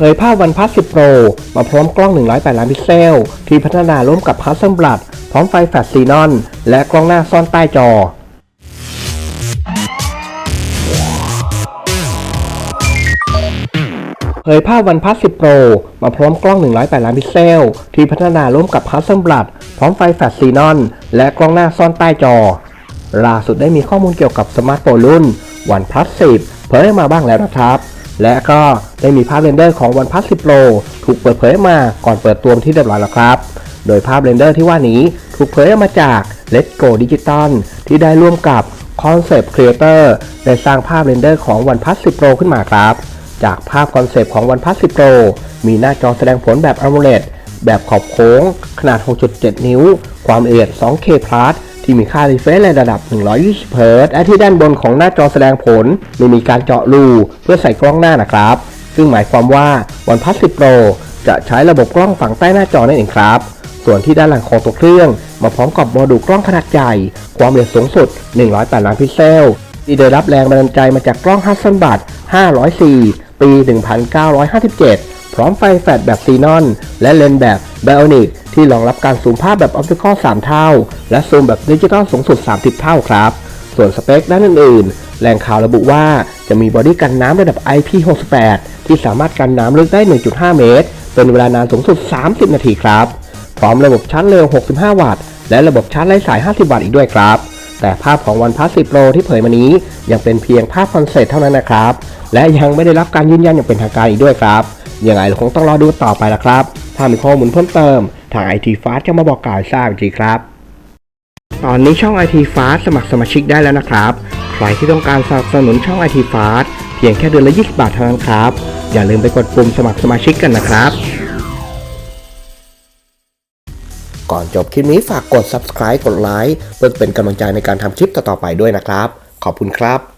เผยภาพวันพัส10 Pro มาพร้อมกล้อง 108 ล้านพิกเซล ที่พัฒนาร่วมกับ Hasselblad พร้อมไฟแฟลชซีนอน และกล้องหน้าซ่อนใต้จอ เผยภาพวันพัส10 Pro มาพร้อมกล้อง 108 ล้านพิกเซล ที่พัฒนาร่วมกับ Hasselblad พร้อมไฟแฟลชซีนอน และกล้องหน้าซ่อนใต้จอ ล่าสุดได้มีข้อมูลเกี่ยวกับสมาร์ทโฟนรุ่น OnePlus 10 เผยออกมาบ้างแล้วนะครับ และก็ได้มีภาพเรนเดอร์ของ OnePlus 10 Pro ถูกเปิดเผยมาก่อนเปิดตัวเป็นที่เรียบร้อยแล้วครับ โดยภาพเรนเดอร์ที่ว่านี้ถูกเผยออกมาจาก Let's Go Digital ที่ได้ร่วมกับ Concept Creator ได้สร้างภาพเรนเดอร์ของ OnePlus 10 Pro ขึ้นมาครับ จากภาพคอนเซปต์ของ OnePlus 10 Pro มีหน้าจอแสดงผลแบบ AMOLED แบบขอบโค้ง ขนาด 6.7 นิ้ว ความละเอียด 2K Plus ที่มีค่า refresh ในระดับ 120 Hz และที่ด้านบนของหน้าจอแสดงผลไม่มีการเจาะรูเพื่อใส่กล้องหน้านะครับ ซึ่งหมายความว่า OnePlus 10 Pro จะใช้ระบบกล้องฝังใต้หน้าจอนั่นเองครับ ส่วนที่ด้านหลังของตัวเครื่อง มาพร้อมกับโมดูลกล้องขนาดใหญ่ ความละเอียดสูงสุด 108 ล้านพิกเซล ที่ได้รับแรงบันดาลใจมาจากกล้อง Hasselblad 504 ปี 1957 พร้อมไฟแฟลชแบบซีนอน และเลนส์แบบ Bionic ที่รองรับการซูมภาพแบบออปติคอล3 เท่า และซูมแบบดิจิตอลสูงสุด 30 เท่าครับ ส่วนสเปคด้านอื่นๆ แหล่งข่าวระบุว่าจะมีบอดี้กันน้ำระดับ IP68 ที่สามารถกันน้ำลึกได้ 1.5 เมตร เป็นเวลานานสูงสุด 30 นาทีครับ พร้อมระบบชาร์จเร็ว 65 วัตต์ และระบบชาร์จไร้สาย 50 วัตต์อีกด้วยครับแต่ภาพของ OnePlus 10 Pro ที่เผยมานี้ ยังเป็นเพียงภาพคอนเซ็ปต์เท่านั้นนะครับ และยังไม่ได้รับการยืนยันอย่างเป็นทางการอีกด้วยครับยังไงเราคงต้องรอดูต่อไปละครับ ถ้ามีข้อมูลเพิ่มเติม ทาง IT Fast จะมาบอกกล่าวทราบอีกทีครับ ตอนนี้ช่อง IT Fast สมัครสมาชิกได้แล้วนะครับ ใครที่ต้องการสนับสนุนช่อง IT Fast เพียงแค่เดือนละ 20 บาทเท่านั้นครับ อย่าลืมไปกดปุ่มสมัครสมาชิกกันนะครับก่อนจบคลิปนี้ฝากกด subscribe กดไลค์เพื่อเป็นกำลังใจในการทำคลิปต่อๆไปด้วยนะครับ ขอบคุณครับ